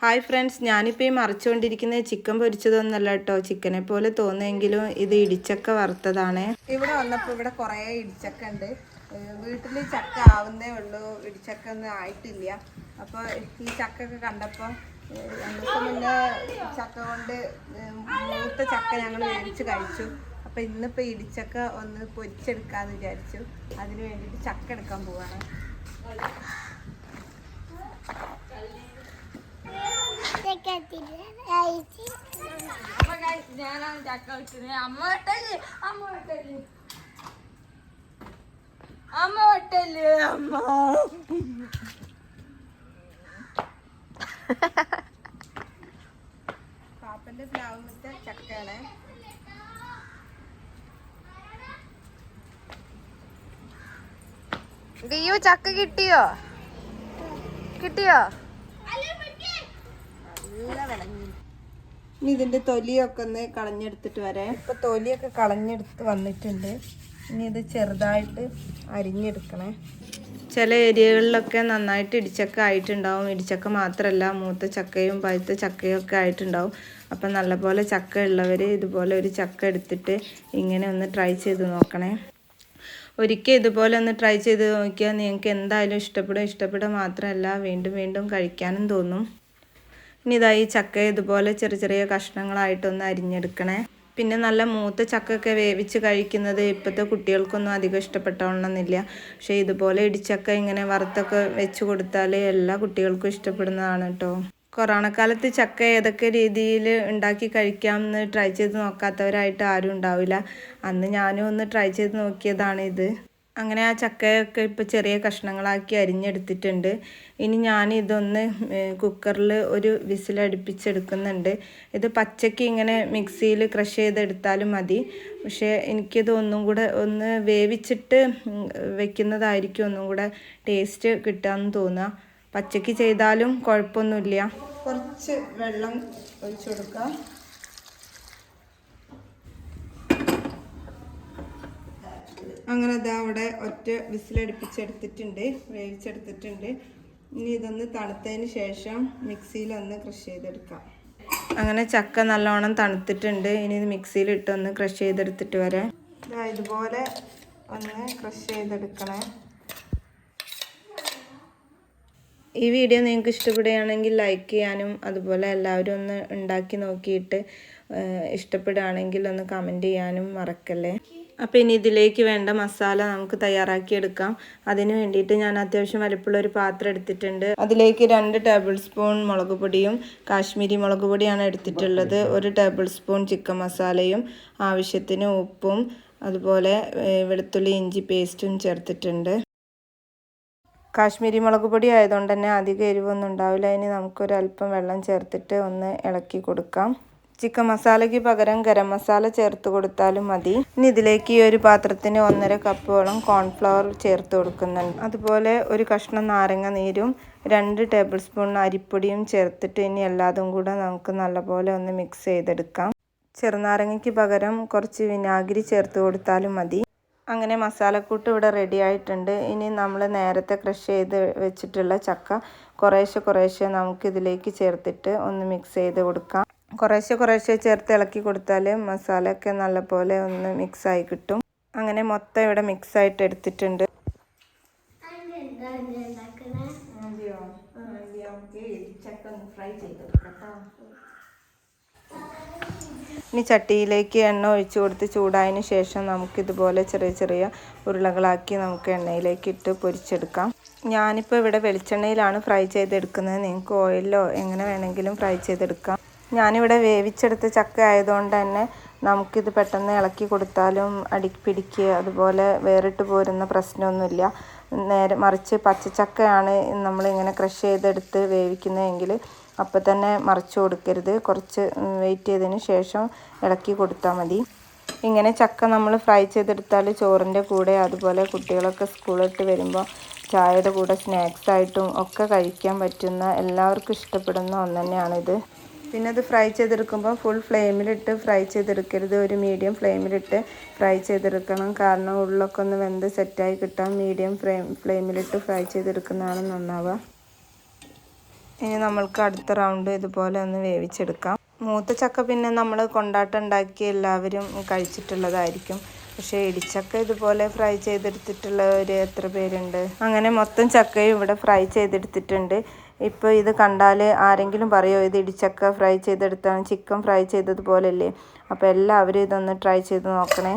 Hi friends ഞാനിപ്പോൾ ഈ മറിച്ചുകൊണ്ടിരിക്കുന്നത് chicken പൊരിച്ചതൊന്നല്ല കേട്ടോ. ചിക്കനെ പോലെ തോന്നുമെങ്കിലും ഇത് ഇടിച്ചക്ക വറുത്തതാണ്. ഇവിടെ വന്നപ്പോൾ ഇവിടെ കുറേ ഇടിച്ചക്ക ഉണ്ട്. വീട്ടിൽ ചക്ക ആവുന്നേ ഉള്ളൂ. ഇടിച്ചക്ക ഒന്നും ആയിട്ടില്ല. അപ്പോൾ ഈ ചക്ക ഒക്കെ കണ്ടപ്പോൾ രണ്ടു മുന്നേ ചക്ക കൊണ്ട് മൂത്ത ചക്ക ഞങ്ങൾ മേടിച്ച് കഴിച്ചു. അപ്പോൾ ഇന്നിപ്പോൾ ഇടിച്ചക്ക ഒന്ന് പൊരിച്ചെടുക്കാമെന്ന് വിചാരിച്ചു. അതിന് വേണ്ടിയിട്ട് ചക്ക എടുക്കാൻ പോവാണ്. ഞാനാണ് ചക്ക വെച്ചത് അമ്മ വെട്ടൽ അമ്മ വെട്ടൽ അമ്മ വെട്ടൽ അമ്മ പാപ്പന്റെ പ്ലാവുമത്തെ ചക്കയാണ് ദിയു ചക്ക കിട്ടിയോ? കിട്ടിയോ നല്ല വിളഞ്ഞു ഇനി ഇതിന്റെ തൊലിയൊക്കെ ഒന്ന് കളഞ്ഞെടുത്തിട്ട് വരെ. ഇപ്പൊ തൊലിയൊക്കെ കളഞ്ഞെടുത്ത് വന്നിട്ടുണ്ട്. ഇനി ഇത് ചെറുതായിട്ട് അരിഞ്ഞെടുക്കണേ. ചില ഏരിയകളിലൊക്കെ നന്നായിട്ട് ഇടിച്ചക്ക ആയിട്ടുണ്ടാവും. ഇടിച്ചക്ക മാത്രമല്ല മൂത്ത ചക്കയും പഴുത്ത ചക്കയും ഒക്കെ ആയിട്ടുണ്ടാവും. അപ്പം നല്ലപോലെ ചക്ക ഉള്ളവർ ഇതുപോലെ ഒരു ചക്ക എടുത്തിട്ട് ഇങ്ങനെ ഒന്ന് ട്രൈ ചെയ്ത് നോക്കണേ. ഒരിക്കൽ ഇതുപോലെ ഒന്ന് ട്രൈ ചെയ്ത് നോക്കിയാൽ നിങ്ങൾക്ക് എന്തായാലും ഇഷ്ടപ്പെടും. ഇഷ്ടപ്പെടുക മാത്രമല്ല വീണ്ടും വീണ്ടും കഴിക്കാനും തോന്നും. ഇനി ഇതായി ചക്ക ഇതുപോലെ ചെറിയ ചെറിയ കഷ്ണങ്ങളായിട്ടൊന്ന് അരിഞ്ഞെടുക്കണേ. പിന്നെ നല്ല മൂത്ത ചക്കയൊക്കെ വേവിച്ച് കഴിക്കുന്നത് ഇപ്പോഴത്തെ കുട്ടികൾക്കൊന്നും അധികം ഇഷ്ടപ്പെട്ടോണമെന്നില്ല പക്ഷേ ഇതുപോലെ ഇടിച്ചക്ക ഇങ്ങനെ വറുത്തൊക്കെ വെച്ച് കൊടുത്താൽ എല്ലാ കുട്ടികൾക്കും ഇഷ്ടപ്പെടുന്നതാണ് കേട്ടോ കൊറോണ കാലത്ത് ചക്ക ഏതൊക്കെ രീതിയിൽ ഉണ്ടാക്കി കഴിക്കാമെന്ന് ട്രൈ ചെയ്ത് നോക്കാത്തവരായിട്ട് ആരും ഉണ്ടാവില്ല. അന്ന് ഞാനും ഒന്ന് ട്രൈ ചെയ്ത് നോക്കിയതാണ് ഇത് അങ്ങനെ ആ ചക്കയൊക്കെ ഇപ്പോൾ ചെറിയ കഷ്ണങ്ങളാക്കി അരിഞ്ഞെടുത്തിട്ടുണ്ട്. ഇനി ഞാൻ ഇതൊന്ന് കുക്കറിൽ ഒരു വിസിലടുപ്പിച്ചെടുക്കുന്നുണ്ട് ഇത് പച്ചയ്ക്ക് ഇങ്ങനെ മിക്സിയിൽ ക്രഷ് ചെയ്തെടുത്താലും മതി. പക്ഷേ എനിക്കിത് ഒന്നും കൂടെ ഒന്ന് വേവിച്ചിട്ട് വെക്കുന്നതായിരിക്കും ഒന്നും കൂടെ ടേസ്റ്റ് കിട്ടാമെന്ന് തോന്നുക പച്ചയ്ക്ക് ചെയ്താലും കുഴപ്പമൊന്നുമില്ല. കുറച്ച് വെള്ളം ഒഴിച്ചു കൊടുക്കാം. അങ്ങനെ ഇതാ അവിടെ ഒറ്റ വിസിലടുപ്പിച്ചെടുത്തിട്ടുണ്ട് വേവിച്ചെടുത്തിട്ടുണ്ട്. ഇനി ഇതൊന്ന് തണുത്തതിന് ശേഷം മിക്സിയിലൊന്ന് ക്രഷ് ചെയ്തെടുക്കാം. അങ്ങനെ ചക്ക നല്ലോണം തണുത്തിട്ടുണ്ട്. ഇനി ഇത് മിക്സിയിലിട്ട് ഒന്ന് ക്രഷ് ചെയ്തെടുത്തിട്ട് വരാം. ഇതാ ഇതുപോലെ ഒന്ന് ക്രഷ് ചെയ്തെടുക്കണേ. ഈ വീഡിയോ നിങ്ങൾക്ക് ഇഷ്ടപ്പെടുകയാണെങ്കിൽ ലൈക്ക് ചെയ്യാനും അതുപോലെ എല്ലാവരും ഒന്ന് ഉണ്ടാക്കി നോക്കിയിട്ട് ഇഷ്ടപ്പെടുകയാണെങ്കിൽ ഒന്ന് കമന്റ് ചെയ്യാനും മറക്കല്ലേ? അപ്പോൾ ഇനി ഇതിലേക്ക് വേണ്ട മസാല നമുക്ക് തയ്യാറാക്കിയെടുക്കാം. അതിന് വേണ്ടിയിട്ട് ഞാൻ അത്യാവശ്യം വലിപ്പമുള്ള ഒരു പാത്രം എടുത്തിട്ടുണ്ട്. അതിലേക്ക് രണ്ട് ടേബിൾ സ്പൂൺ മുളക് പൊടിയും കാശ്മീരി മുളക് പൊടിയാണ് എടുത്തിട്ടുള്ളത്. ഒരു ടേബിൾ സ്പൂൺ ചിക്കൻ മസാലയും ആവശ്യത്തിന് ഉപ്പും അതുപോലെ വെളുത്തുള്ളി ഇഞ്ചി പേസ്റ്റും ചേർത്തിട്ടുണ്ട്. കാശ്മീരി മുളക് പൊടി ആയതുകൊണ്ട് തന്നെ അധികം എരിവൊന്നും ഉണ്ടാവില്ല. ഇനി നമുക്കൊരല്പം വെള്ളം ചേർത്തിട്ട് ഒന്ന് ഇളക്കി കൊടുക്കാം. ചിക്കൻ മസാലയ്ക്ക് പകരം ഗരം മസാല ചേർത്ത് കൊടുത്താലും മതി. ഇനി ഇതിലേക്ക് ഈ ഒരു പാത്രത്തിന് ഒന്നര കപ്പോളം കോൺഫ്ലവർ ചേർത്ത് കൊടുക്കുന്നുണ്ട്. അതുപോലെ ഒരു കഷ്ണം നാരങ്ങ നീരും രണ്ട് ടേബിൾ സ്പൂൺ അരിപ്പൊടിയും ചേർത്തിട്ട് ഇനി എല്ലാതും കൂടെ നമുക്ക് നല്ലപോലെ ഒന്ന് മിക്സ് ചെയ്തെടുക്കാം. ചെറുനാരങ്ങയ്ക്ക് പകരം കുറച്ച് വിനാഗിരി ചേർത്ത് കൊടുത്താലും മതി. അങ്ങനെ മസാലക്കൂട്ട് ഇവിടെ റെഡി ആയിട്ടുണ്ട്. ഇനി നമ്മൾ നേരത്തെ ക്രഷ് ചെയ്ത് വെച്ചിട്ടുള്ള ചക്ക കുറേശ്ശെ കുറേശ്ശെ നമുക്കിതിലേക്ക് ചേർത്തിട്ട് ഒന്ന് മിക്സ് ചെയ്ത് കൊടുക്കാം. കുറേശ്ശെ കുറേശ്ശെ ചേർത്ത് ഇളക്കി കൊടുത്താൽ മസാലയൊക്കെ നല്ലപോലെ ഒന്ന് മിക്സായി കിട്ടും. അങ്ങനെ മൊത്തം ഇവിടെ മിക്സായിട്ട് എടുത്തിട്ടുണ്ട്. ഇനി ചട്ടിയിലേക്ക് എണ്ണ ഒഴിച്ചു കൊടുത്ത് ചൂടായതിന് ശേഷം നമുക്കിതുപോലെ ചെറിയ ചെറിയ ഉരുളകളാക്കി നമുക്ക് എണ്ണയിലേക്ക് ഇട്ട് പൊരിച്ചെടുക്കാം. ഞാനിപ്പോൾ ഇവിടെ വെളിച്ചെണ്ണയിലാണ് ഫ്രൈ ചെയ്തെടുക്കുന്നത്. നിങ്ങൾക്ക് ഓയിലോ എങ്ങനെ വേണമെങ്കിലും ഫ്രൈ ചെയ്തെടുക്കാം. ഞാനിവിടെ വേവിച്ചെടുത്ത ചക്ക ആയതുകൊണ്ട് തന്നെ നമുക്കിത് പെട്ടെന്ന് ഇളക്കി കൊടുത്താലും അടി പിടിക്കുക അതുപോലെ വേറിട്ട് പോരുന്ന പ്രശ്നമൊന്നുമില്ല. നേരെ മറിച്ച് പച്ചച്ചക്കയാണ് നമ്മളിങ്ങനെ ക്രഷ് ചെയ്തെടുത്ത് വേവിക്കുന്നതെങ്കിൽ അപ്പം തന്നെ മറിച്ച് കൊടുക്കരുത്. കുറച്ച് വെയിറ്റ് ചെയ്തതിന് ശേഷം ഇളക്കി കൊടുത്താൽ മതി. ഇങ്ങനെ ചക്ക നമ്മൾ ഫ്രൈ ചെയ്തെടുത്താൽ ചോറിന്റെ കൂടെ അതുപോലെ കുട്ടികളൊക്കെ സ്കൂളിട്ട് വരുമ്പോൾ ചായയുടെ കൂടെ സ്നാക്സായിട്ടും ഒക്കെ കഴിക്കാൻ പറ്റുന്ന എല്ലാവർക്കും ഇഷ്ടപ്പെടുന്ന ഒന്ന് തന്നെയാണിത് പിന്നെ അത് ഫ്രൈ ചെയ്തെടുക്കുമ്പോൾ ഫുൾ ഫ്ലെയിമിലിട്ട് ഫ്രൈ ചെയ്തെടുക്കരുത്. ഒരു മീഡിയം ഫ്ലെയിമിലിട്ട് ഫ്രൈ ചെയ്തെടുക്കണം. കാരണം ഉള്ളൊക്കെ ഒന്ന് വെന്ത് സെറ്റായി കിട്ടാൻ മീഡിയം ഫ്ലെയിം ഫ്ലെയിമിലിട്ട് ഫ്രൈ ചെയ്തെടുക്കുന്നതാണ് നന്നാവുക. ഇനി നമ്മൾക്ക് അടുത്ത റൗണ്ട് ഇതുപോലെ ഒന്ന് വേവിച്ചെടുക്കാം. മൂത്ത ചക്ക പിന്നെ നമ്മൾ കൊണ്ടാട്ടം ഉണ്ടാക്കി എല്ലാവരും കഴിച്ചിട്ടുള്ളതായിരിക്കും. പക്ഷേ ഇടിച്ചക്ക ഇതുപോലെ ഫ്രൈ ചെയ്തെടുത്തിട്ടുള്ളവർ എത്ര പേരുണ്ട്? അങ്ങനെ മൊത്തം ചക്കയും ഇവിടെ ഫ്രൈ ചെയ്തെടുത്തിട്ടുണ്ട്. ഇപ്പോൾ ഇത് കണ്ടാൽ ആരെങ്കിലും പറയുമോ ഇത് ഇടിച്ചക്ക ഫ്രൈ ചെയ്തെടുത്താണ് ചിക്കൻ ഫ്രൈ ചെയ്തതുപോലെയല്ലേ അപ്പോൾ എല്ലാവരും ഇതൊന്ന് ട്രൈ ചെയ്ത് നോക്കണേ.